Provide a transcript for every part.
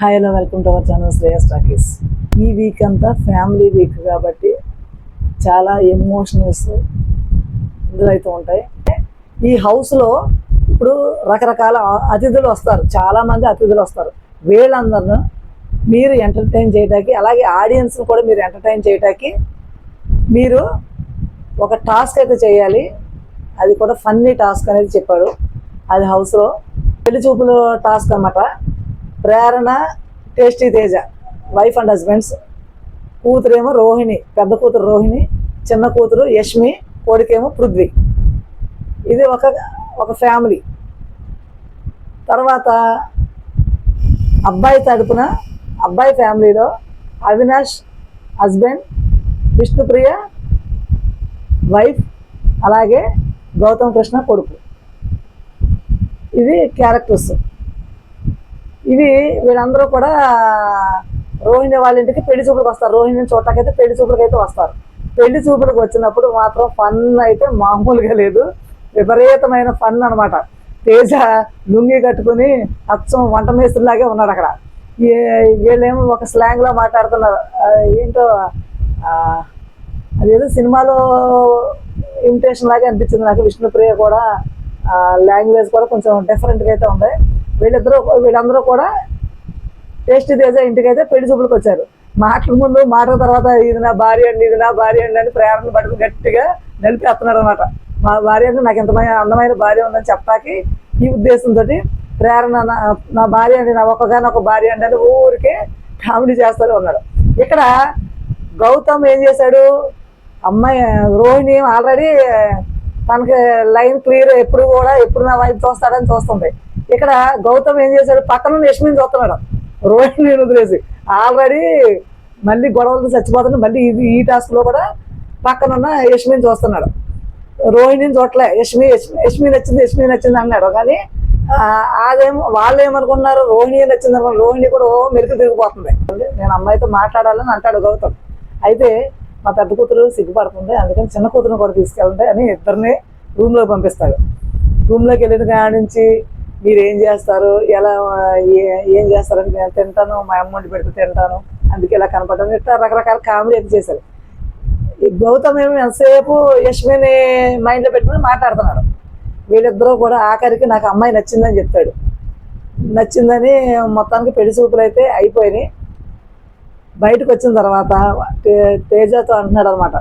Hi hello welcome to our channel Shreyas talkies ఈ week అంతా family week కాబట్టి చాలా ఎమోషనల్స్ ఇందులో అయితే ఉంటాయి. ఈ హౌస్లో ఇప్పుడు రకరకాల అతిథులు వస్తారు. చాలామంది అతిథులు వస్తారు. వీళ్ళందరూ మీరు ఎంటర్టైన్ చేయడానికి అలాగే ఆడియన్స్ని కూడా మీరు ఎంటర్టైన్ చేయడానికి మీరు ఒక టాస్క్ అయితే చేయాలి. అది కూడా ఫన్నీ టాస్క్ అనేది చెప్పాడు. అది హౌస్లో పెళ్ళి చూపులు టాస్క్ అన్నమాట. Prerana tasty Teja. Wife and husbands కూతురేమో Rohini పెద్ద కూతురు రోహిణి చిన్న కూతురు యష్మి కొడుకేమో పృథ్వీ. ఇది ఒక ఒక ఫ్యామిలీ తర్వాత అబ్బాయి తరపున అబ్బాయి ఫ్యామిలీలో అవినాష్ హస్బెండ్ విష్ణుప్రియ వైఫ్ అలాగే గౌతమ్ కృష్ణ కొడుకు. ఇది క్యారెక్టర్స్. ఇవి వీళ్ళందరూ కూడా రోహిణి వాళ్ళ ఇంటికి పెళ్ళి చూపులకు వస్తారు. రోహిణిని చూడటాకైతే పెళ్ళి చూపులకు అయితే వస్తారు. పెళ్ళి చూపులకు వచ్చినప్పుడు మాత్రం ఫన్ అయితే మామూలుగా లేదు. విపరీతమైన ఫన్ అనమాట తేజ లుంగి కట్టుకుని అచ్చం వంట మేస్త్రిలాగే ఉన్నాడు అక్కడ. వీళ్ళేమో ఒక స్లాంగ్లో మాట్లాడుతున్నారు. ఏంటో అదేదో సినిమాలో ఇమిటేషన్ లాగా అనిపించింది నాకు. విష్ణుప్రియ కూడా లాంగ్వేజ్ కూడా కొంచెం డిఫరెంట్గా అయితే ఉంది. వీళ్ళిద్దరూ వీళ్ళందరూ కూడా టేస్ట్ చేసే ఇంటికైతే పెళ్ళి చూపులకు వచ్చారు. మాటల ముందు మాటల తర్వాత ఇది నా భార్య అండి ఇది నా భార్య అండి అని ప్రేరణ పట్టుకుని గట్టిగా నలిపేస్తున్నాడు అనమాట మా భార్య అంటే నాకు ఇంతమైన అందమైన భార్య ఉందని చెప్పడానికి ఈ ఉద్దేశంతో ప్రేరణ నా నా భార్య అండి నా ఒక్కగానొక భార్య అండి అని ఊరికే కామెడీ చేస్తూనే ఉన్నాడు ఇక్కడ గౌతమ్ ఏం చేశాడు? అమ్మాయి రోహిణి ఆల్రెడీ తనకి లైన్ క్లియర్ ఎప్పుడు కూడా ఎప్పుడు నా వైపు చూస్తాడని చూస్తుంది. ఇక్కడ గౌతమ్ ఏం చేశాడు? పక్కన యశ్మిని చూస్తున్నాడు. రోహిణి వదిలేసి. ఆల్రెడీ మళ్ళీ గొడవలతో చచ్చిపోతున్నాడు మళ్ళీ ఇది ఈ టాస్క్లో కూడా పక్కనున్న యశ్మిని చూస్తున్నాడు. రోహిణిని చూడలే యశ్మి యశ్మి యశ్మి నచ్చింది యశ్మి నచ్చింది అన్నాడు. కానీ అదేమో వాళ్ళు ఏమనుకున్నారు రోహిణి నచ్చింది అనుకున్నారు రోహిణి కూడా ఓ మెరుగు తిరిగిపోతుంది. నేను అమ్మాయితో మాట్లాడాలని అంటాడు గౌతమ్. అయితే మా పెద్ద కూతురు సిగ్గుపడుతుంది. అందుకని చిన్న కూతురుని కూడా తీసుకెళ్ళండి అని ఇద్దరిని రూమ్లోకి పంపిస్తాడు. రూమ్లోకి వెళ్ళిన కాడి నుంచి మీరు ఏం చేస్తారు? ఎలా ఏ- ఏం చేస్తారని నేను తింటాను మా అమ్మ పెడితే తింటాను. అందుకే ఇలా కనపడడం ఇట్లా రకరకాల కామెడీ అయితే చేశారు. ఈ గౌతమ్ ఏమి ఎంతసేపు యశ్మిని మైండ్లో పెట్టుకుని మాట్లాడుతున్నాడు. వీళ్ళిద్దరూ కూడా ఆఖరికి నాకు అమ్మాయి నచ్చిందని చెప్తాడు. నచ్చిందని మొత్తానికి పెళ్ళి చూపులు అయితే అయిపోయినాయి. బయటకు వచ్చిన తర్వాత తే- తేజతో అంటున్నాడు అనమాట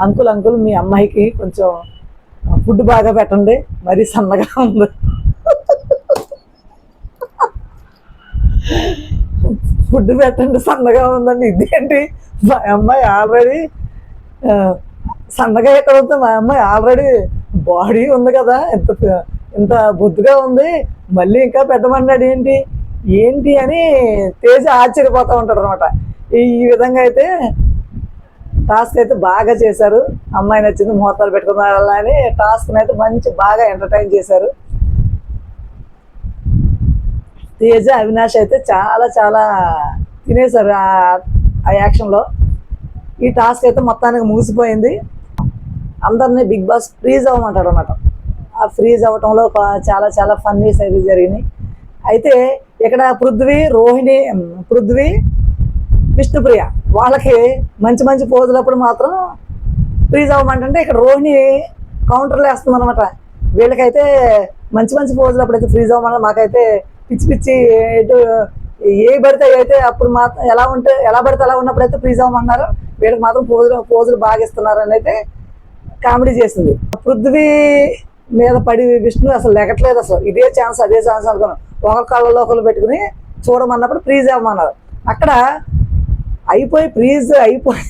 అంకుల్ అంకుల్ మీ అమ్మాయికి కొంచెం ఫుడ్ బాగా పెట్టండి. మరీ సన్నగా ఉంది. ఫుడ్ పెట్టండి సన్నగా ఉందండి. ఇదేంటి? మా అమ్మాయి ఆల్రెడీ సన్నగా ఎక్కడ ఉంది? మా అమ్మాయి ఆల్రెడీ బాడీ ఉంది కదా. ఇంత ఇంత బొద్దుగా ఉంది. మళ్ళీ ఇంకా పెట్టమన్నాడు ఏంటి? ఏంటి? అని తేజ ఆశ్చర్యపోతూ ఉంటాడు అనమాట ఈ విధంగా అయితే టాస్క్ అయితే బాగా చేశారు. అమ్మాయి నచ్చింది ముహూర్తాలు పెట్టుకున్నారు అని టాస్క్ని అయితే మంచి బాగా ఎంటర్టైన్ చేశారు. తేజ అవినాష్ అయితే చాలా చాలా తినేశారు ఆ- యాక్షన్లో. ఈ టాస్క్ అయితే మొత్తానికి ముగిసిపోయింది. అందరినీ బిగ్ బాస్ ఫ్రీజ్ అవ్వమంటాడు అనమాట ఆ ఫ్రీజ్ అవ్వటంలో చాలా చాలా ఫన్నీస్ అయితే జరిగినాయి. అయితే ఇక్కడ పృథ్వీ రోహిణి పృథ్వీ విష్ణుప్రియ వాళ్ళకి మంచి మంచి పోజులప్పుడు మాత్రం ఫ్రీజ్ అవ్వమంటే ఇక్కడ రోహిణి కౌంటర్లు వేస్తుంది అనమాట వీళ్ళకైతే మంచి మంచి పోజులు అప్పుడైతే ఫ్రీజ్ అవ్వమని మాకైతే పిచ్చి పిచ్చి ఎటు ఏ పడితే అయితే అప్పుడు మాత్రం ఎలా ఉంటే ఎలా పడితే అలా ఉన్నప్పుడు అయితే ఫ్రీజ్ అవ్వమన్నారు. వీళ్ళకి మాత్రం పోజులు పోజులు బాగా ఇస్తున్నారు అని అయితే కామెడీ చేసింది. పృథ్వీ మీద పడి విష్ణు అసలు లెగట్లేదు అసలు. ఇదే ఛాన్స్ అదే ఛాన్స్ అనుకున్నాం. ఒకరి కళ్ళలో ఒకరు పెట్టుకుని చూడమన్నప్పుడు ఫ్రీజ్ అవ్వమన్నారు. అక్కడ అయిపోయి ప్లీజ్ అయిపోయి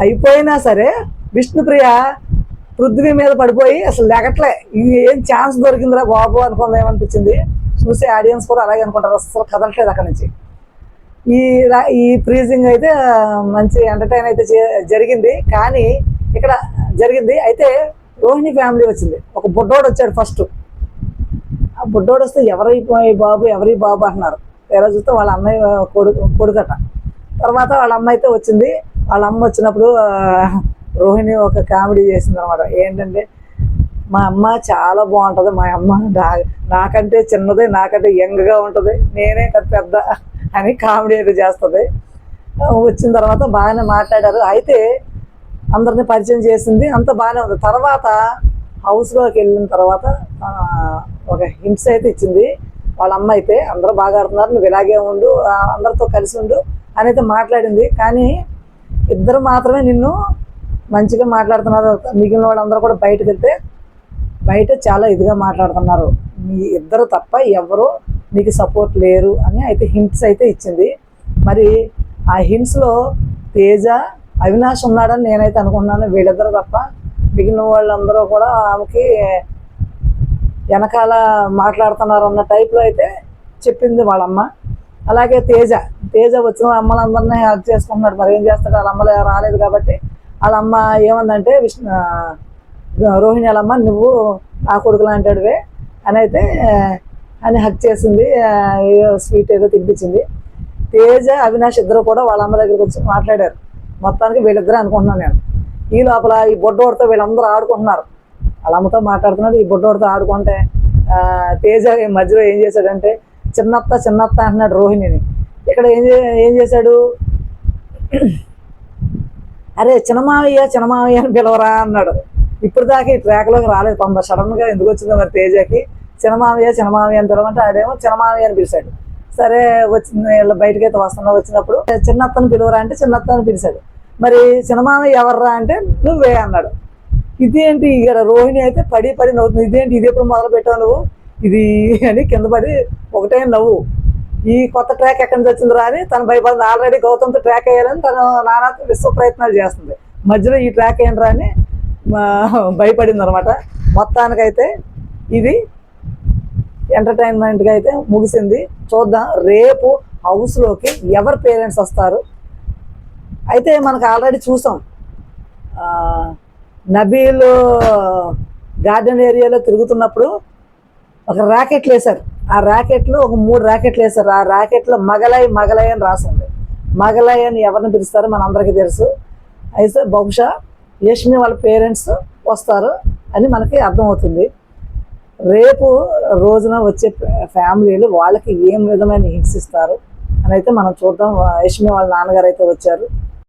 అయిపోయినా సరే విష్ణుప్రియ పృథ్వీ మీద పడిపోయి అసలు లెగట్లే ఏం ఛాన్స్ దొరికిందిరా బాబు అనుకుంది ఏమనిపించింది? చూసే ఆడియన్స్ కూడా అలాగే అనుకుంటారు. అసలు కదలట్లేదు అక్కడి నుంచి. ఈ రా- ఈ ప్రీజింగ్ అయితే మంచి ఎంటర్టైన్ అయితే జరిగింది. కానీ ఇక్కడ జరిగింది. అయితే రోహిణి ఫ్యామిలీ వచ్చింది. ఒక బుడ్డోడు వచ్చాడు ఫస్ట్. ఆ బుడ్డోడు వస్తే ఎవరైపోయి బాబు ఎవరి బాబు అంటున్నారు. ఎలా చూస్తే వాళ్ళ అన్నయ్య కొడుకు కొడుకట. తర్వాత వాళ్ళ అమ్మ అయితే వచ్చింది. వాళ్ళ అమ్మ వచ్చినప్పుడు రోహిణి ఒక కామెడీ చేసింది అనమాట ఏంటంటే మా అమ్మ చాలా బాగుంటుంది మా అమ్మ నా- నాకంటే చిన్నది నాకంటే యంగ్గా ఉంటుంది నేనే కదా పెద్ద అని కామెడీ అయితే చేస్తుంది. వచ్చిన తర్వాత బాగానే మాట్లాడారు. అయితే అందరిని పరిచయం చేసింది అంత బాగానే ఉంది. తర్వాత హౌస్లోకి వెళ్ళిన తర్వాత ఒక హింస అయితే ఇచ్చింది. వాళ్ళ అమ్మ అయితే అందరూ బాగా ఆడుతున్నారు నువ్వు ఇలాగే ఉండు అందరితో కలిసి ఉండు అని అయితే మాట్లాడింది. కానీ ఇద్దరు మాత్రమే నిన్ను మంచిగా మాట్లాడుతున్నారు. మిగిలిన వాళ్ళందరూ కూడా బయటకు వెళ్తే బయట చాలా ఇదిగా మాట్లాడుతున్నారు. మీ ఇద్దరు తప్ప ఎవరు నీకు సపోర్ట్ లేరు అని అయితే హింట్స్ అయితే ఇచ్చింది. మరి ఆ హింట్స్లో తేజ అవినాష్ ఉన్నాడని నేనైతే అనుకున్నాను వీళ్ళిద్దరు తప్ప మిగిలిన వాళ్ళందరూ కూడా ఆమెకి వెనకాల మాట్లాడుతున్నారు అన్న టైప్లో అయితే చెప్పింది వాళ్ళమ్మ. అలాగే తేజ తేజ వచ్చిన అమ్మలందరినీ హెల్ప్ చేసుకుంటున్నాడు. మరి ఏం చేస్తాడు? వాళ్ళ అమ్మలు రాలేదు కాబట్టి వాళ్ళ అమ్మ ఏమందంటే విష్ణు రోహిణి వాళ్ళమ్మ నువ్వు నా కొడుకులు అంటాడువే అని అయితే అని హక్ చేసింది. ఏదో స్వీట్ ఏదో తినిపించింది. తేజ అవినాష్ ఇద్దరు కూడా వాళ్ళ అమ్మ దగ్గరికి వచ్చి మాట్లాడారు. మొత్తానికి వీళ్ళిద్దరే అనుకుంటున్నాను నేను. ఈ లోపల ఈ బొడ్డోడితో వీళ్ళందరూ ఆడుకుంటున్నారు. వాళ్ళ అమ్మతో మాట్లాడుతున్నాడు. ఈ బొడ్డోడితో ఆడుకుంటే తేజ మధ్యలో ఏం చేశాడంటే చిన్నత్త చిన్నత్త అంటున్నాడు రోహిణిని. ఇక్కడ ఏం చే- ఏం చేశాడు? అరే చిన్నమావయ్య చిన్నమావయ్య అని పిలవరా అన్నాడు. ఇప్పుడు దాకా ఈ ట్రాక్లోకి రాలేదు. కొంత సడన్గా ఎందుకు వచ్చిందో మరి తేజకి. చిన్నమావయ్య చిన్నమావయ్య అని పిలవంటే ఆడేమో చిన్నమావయ్య అని పిలిచాడు. సరే వచ్చింది వీళ్ళ బయటకి అయితే వస్తున్నా వచ్చినప్పుడు. చిన్నత్తని పిలువరా అంటే చిన్నత్త అని పిలిచాడు. మరి చిన్నమావయ్య ఎవర్రా అంటే నువ్వే అన్నాడు. ఇదేంటి ఇక్కడ రోహిణి అయితే పడి పడి నవ్వుతుంది. ఇదేంటి ఇది ఎప్పుడు మొదలు పెట్టావు నువ్వు? ఇది అని కింద పడి ఒకటే నవ్వు. ఈ కొత్త ట్రాక్ ఎక్కడి నుంచి వచ్చిందిరా అని తను భయపడింది. ఆల్రెడీ గౌతమ్తో ట్రాక్ అయ్యాలని తను నానా విశ్వ ప్రయత్నాలు చేస్తుంది. మధ్యలో ఈ ట్రాక్ ఏంట్రా అని భయపడింది అనమాట మొత్తానికైతే ఇది ఎంటర్టైన్మెంట్గా అయితే ముగిసింది. చూద్దాం. రేపు హౌస్లోకి ఎవరు పేరెంట్స్ వస్తారు? అయితే మనకు ఆల్రెడీ చూసాం. నబీలు గార్డెన్ ఏరియాలో తిరుగుతున్నప్పుడు ఒక ర్యాకెట్లు వేశారు ఆ ర్యాకెట్లు ఒక మూడు ర్యాకెట్లు వేశారు. ఆ ర్యాకెట్లో మగలై మగలై అని రాసింది. మగలై అని ఎవరిని పిలుస్తారో మనందరికీ తెలుసు. అయితే బహుశా యష్మి వాళ్ళ పేరెంట్స్ వస్తారు అని మనకి అర్థమవుతుంది. రేపు రోజున వచ్చే ఫ్యామిలీలు వాళ్ళకి ఏం విధమైన హింసిస్తారు అని అయితే మనం చూద్దాం. యష్మి వాళ్ళ నాన్నగారు అయితే వచ్చారు.